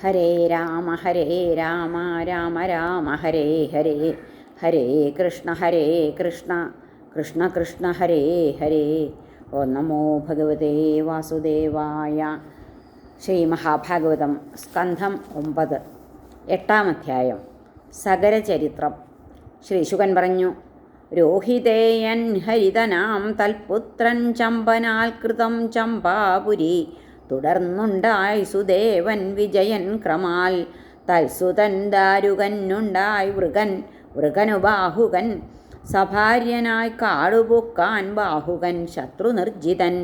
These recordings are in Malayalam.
ഹരേ രാമ ഹരേ രാമ രാമ രാമ ഹരേ ഹരേ ഹരേ കൃഷ്ണ ഹരേ കൃഷ്ണ കൃഷ്ണ കൃഷ്ണ ഹരേ ഹരേ. ഓ നമോ ഭഗവതേ വാസുദേവായ ശ്രീ മഹാഭാഗവതം സ്കന്ധം ഒമ്പത് എട്ടാം അധ്യായം സഗരചരിത്രം ശ്രീ ശുകൻ പറഞ്ഞു രോഹിതേയൻ ഹരിതനാം തൽപുത്രൻ ചമ്പനാൽ കൃതം ചമ്പാപുരി തുടർന്നുണ്ടായി സുദേവൻ വിജയൻ ക്രമാൽ. തൽസുതൻ ദാരുകന്നുണ്ടായി വൃഗനു ബാഹുകൻ. സഭാര്യനായി കാടുപൊക്കാൻ ബാഹുകൻ ശത്രുനിർജിതൻ.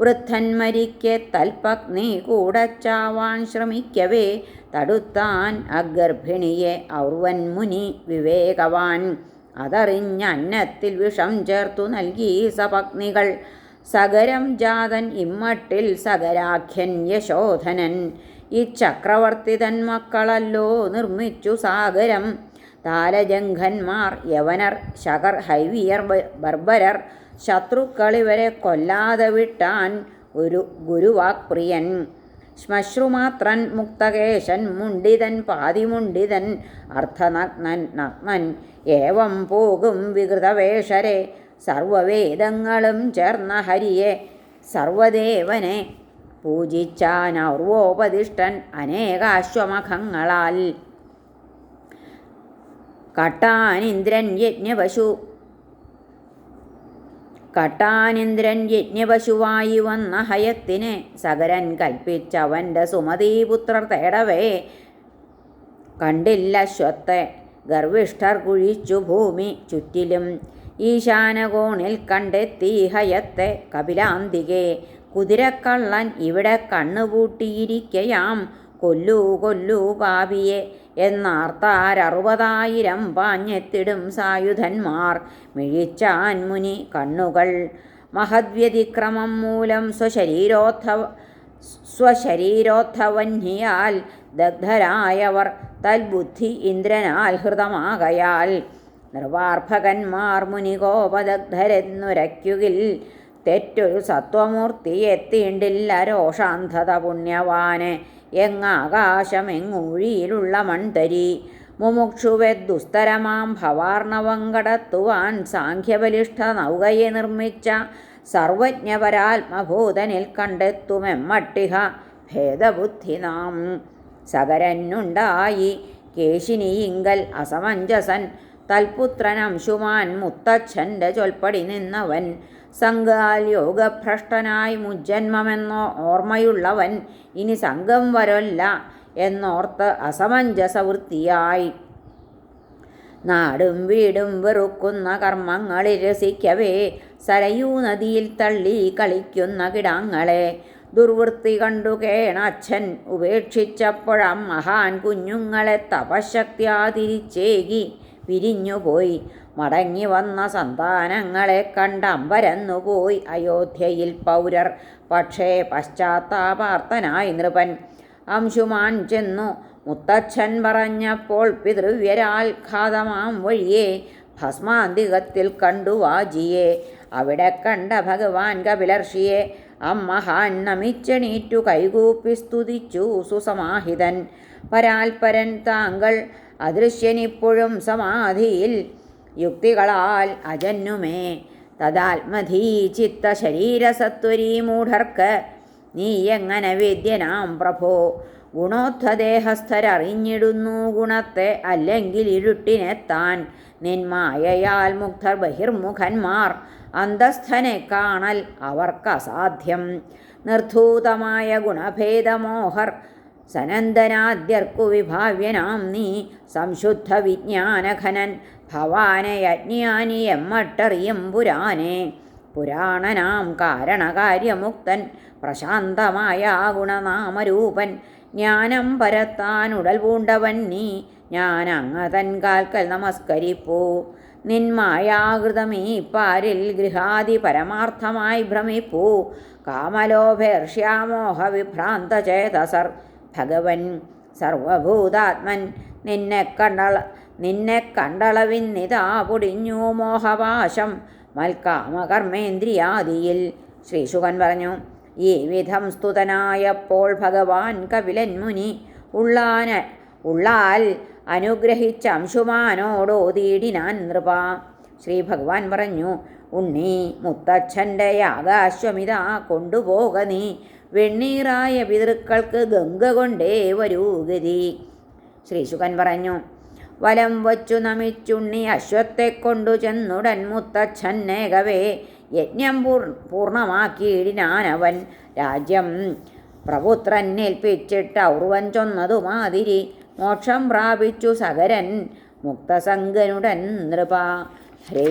വൃദ്ധൻ മരിക്കെ തൽപഗ്നി കൂടച്ചാവാൻ ശ്രമിക്കവേ തടുത്താൻ അഗർഭിണിയെ ഔർവൻ മുനി വിവേകവാൻ. അതറിഞ്ഞ അന്നത്തിൽ വിഷം ചേർത്തു നൽകി സപഗ്നികൾ സഗരം ജാതൻ ഇമ്മട്ടിൽ സഗരാഖ്യൻ യശോധനൻ. ഈ ചക്രവർത്തി മക്കളല്ലോ നിർമ്മിച്ചു സാഗരം. താരജംഘന്മാർ യവനർ ശകർ ഹൈവിയർ ബർബരർ ശത്രുക്കളിവരെ കൊല്ലാതെ വിട്ടാൻ ഒരു ഗുരുവാക്പ്രിയൻ. ശ്മശ്രുമാത്രൻ മുക്തകേശൻ മുണ്ടിതൻ പാതിമുണ്ടിതൻ അർത്ഥനഗ്നൻ നഗ്നൻ. ഏവം പോകും വികൃതവേഷരെ. സർവവേദങ്ങളും ചേർന്ന ഹരിയെ സർവദേവനെ പൂജിച്ചാൻ അർവോപതിഷ്ഠൻ അനേകാശ്വമഖങ്ങളാൽ. കട്ടാനിന്ദ്രൻ യജ്ഞപശു കട്ടാനിന്ദ്രൻ യജ്ഞപശുവായി വന്ന ഹയത്തിനെ സകരൻ കൽപ്പിച്ചവന്റെ സുമതീപുത്രർ തേടവേ. കണ്ടില്ല ശ്വത്തെ ഗർവിഷ്ഠർ കുഴിച്ചു ഭൂമി ചുറ്റിലും ഈശാനകോണിൽ കണ്ടെത്തി ഹയത്തെ കപിലാന്തികെ. കുതിരക്കള്ളൻ ഇവിടെ കണ്ണുപൂട്ടിയിരിക്കയാം. കൊല്ലൂ കൊല്ലൂ പാപിയെ എന്നാർത്താരറുപതായിരം പാഞ്ഞെത്തിടും സായുധന്മാർ. മിഴിച്ചാൻ മുനി കണ്ണുകൾ മഹദ്വ്യതിക്രമം മൂലം സ്വശരീരോത്ഥവ സ്വശരീരോത്ഥവന്യാൽ ദഗ്ധരായവർ തൽബുദ്ധി ഇന്ദ്രനാൽ ഹൃതമാകയാൽ നിർവാർഭകന്മാർ മുനികോപദഗ്ധരെന്നുരയ്ക്കുകിൽ തെറ്റൊരു സത്വമൂർത്തി എത്തിയിണ്ടില്ല രോഷാന്ധത പുണ്യവാന്. എങ്ങാകാശമെങ്ങൂഴിയിലുള്ള മൺതരി മുമുക്ഷുവെ ദുസ്തരമാം ഭവാർണവം കടത്തുവാൻ സാഖ്യബലിഷ്ഠ നൗകയെ നിർമ്മിച്ച സർവജ്ഞപരാത്മഭൂതനിൽ കണ്ടെത്തുമെമ്മട്ടിഹ ഭേദബുദ്ധി നാം. സകരനുണ്ടായി കേശിനിയിങ്കൽ അസമഞ്ജസൻ തൽപുത്രൻ അംശുമാൻ മുത്തച്ഛന്റെ ചൊൽപ്പടി നിന്നവൻ സംഘാൽ യോഗഭ്രഷ്ടനായി മുജ്ജന്മമെന്നോ ഓർമ്മയുള്ളവൻ ഇനി സംഘം വരല്ല എന്നോർത്ത് അസമഞ്ജസവൃത്തിയായി. നാടും വീടും വെറുക്കുന്ന കർമ്മങ്ങളിൽ രസിക്കവേ സരയൂ നദിയിൽ തള്ളി കളിക്കുന്ന കിടാങ്ങളെ. ദുർവൃത്തി കണ്ടു കേണച്ഛൻ ഉപേക്ഷിച്ചപ്പോഴം മഹാൻ കുഞ്ഞുങ്ങളെ തപശക്തിയാതിരിച്ചേകി. തിരിച്ചേകി പിരിഞ്ഞുപോയി. മടങ്ങി വന്ന സന്താനങ്ങളെ കണ്ടമ്പരന്നുപോയി അയോധ്യയിൽ പൗരർ. പക്ഷേ പശ്ചാത്താപാർത്തനായി നൃപൻ. അംശുമാൻ ചെന്നു. മുത്തച്ഛൻ പറഞ്ഞപ്പോൾ പിതൃവ്യരാൽ ഘാതമാം വഴിയെ. ഭസ്മാന്തികത്തിൽ കണ്ടു വാജിയെ അവിടെ കണ്ട ഭഗവാൻ കപിലർഷിയെ. അമ്മഹാൻ നമിച്ചണീറ്റു കൈകൂപ്പി സ്തുതിച്ചു സുസമാഹിതൻ. പരാൽപരൻ താങ്കൾ അദൃശ്യനിപ്പോഴും സമാധിയിൽ യുക്തികളാൽ അജന്നുമേ തദാത്മധീ ചിത്ത ശരീരസത്വരീ മൂഢർക്ക് നീ എങ്ങനെ വിദ്യനാം പ്രഭോ? ഗുണോത്ഥദേഹസ്ഥരറിഞ്ഞിടുന്നു ഗുണത്തെ അല്ലെങ്കിൽ ഇരുട്ടിനെത്താൻ നിന്മായയാൽ മുക്തർ ബഹിർമുഖന്മാർ അന്തസ്ഥനെ കാണൽ അവർക്കസാധ്യം. നിർധൂതമായ ഗുണഭേദമോഹർ സനന്ദനാദ്യർക്കു വിഭാവ്യനാം നീ സംശുദ്ധ വിജ്ഞാനഘനൻ ഭവാനയജ്ഞാനി എമ്മട്ടറിയും പുരാനെ. പുരാണനാം കാരണകാര്യമുക്തൻ. പ്രശാന്തമായ ഗുണനാമരൂപൻ. ജ്ഞാനം പരത്താൻ ഉടൽ പൂണ്ടവൻ നീ. ഞാൻ അങ്ങതൻ കാൽക്കൽ നമസ്കരിപ്പൂ. നിന്മായാകൃതമീ പാരിൽ ഗൃഹാദി പരമാർത്ഥമായി ഭ്രമിപ്പൂ. കാമലോഭേർഷ്യാമോഹ വിഭ്രാന്ത ചേതസർ ഭഗവൻ സർവഭൂതാത്മൻ. നിന്നെ കണ്ടള നിന്നെ കണ്ടളവിന്നിതാ പൊടിഞ്ഞു മോഹപാശം. മൽക്കാമകർമ്മേന്ദ്രിയാദിയിൽ ശ്രീശുഖൻ പറഞ്ഞു ഈ വിധം സ്തുതനായപ്പോൾ ഭഗവാൻ കപിലൻ മുനി ഉള്ളാന ഉള്ളാൽ അനുഗ്രഹിച്ച അംശുമാനോടോതീടിനാൻ നൃപ. ശ്രീ ഭഗവാൻ പറഞ്ഞു ഉണ്ണി മുത്തച്ഛന്റെ യാഗാശ്വമിതാ കൊണ്ടുപോക നീ. വെണ്ണീറായ പിതൃക്കൾക്ക് ഗംഗ കൊണ്ടേ വരൂ ഗതി. ശ്രീശുകൻ പറഞ്ഞു വലം വച്ചു നമിച്ചുണ്ണി അശ്വത്തെ കൊണ്ടു ചെന്നുടൻ മുത്തച്ഛന്നേകവേ യജ്ഞം പൂർ പൂർണമാക്കിയിടിനാനവൻ രാജ്യം പ്രപുത്രൻ ഏൽപ്പിച്ചിട്ട് ഔർവൻ ചൊന്നതുമാതിരി മോക്ഷം പ്രാപിച്ചു സകരൻ മുക്തസംഗനുടൻ നൃപ. ഹരേ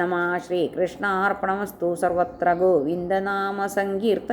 നമ ശ്രീകൃഷ്ണാർപ്പണമസ്തു സർവത്ര ഗോവിന്ദനാമ സങ്കീർത്ത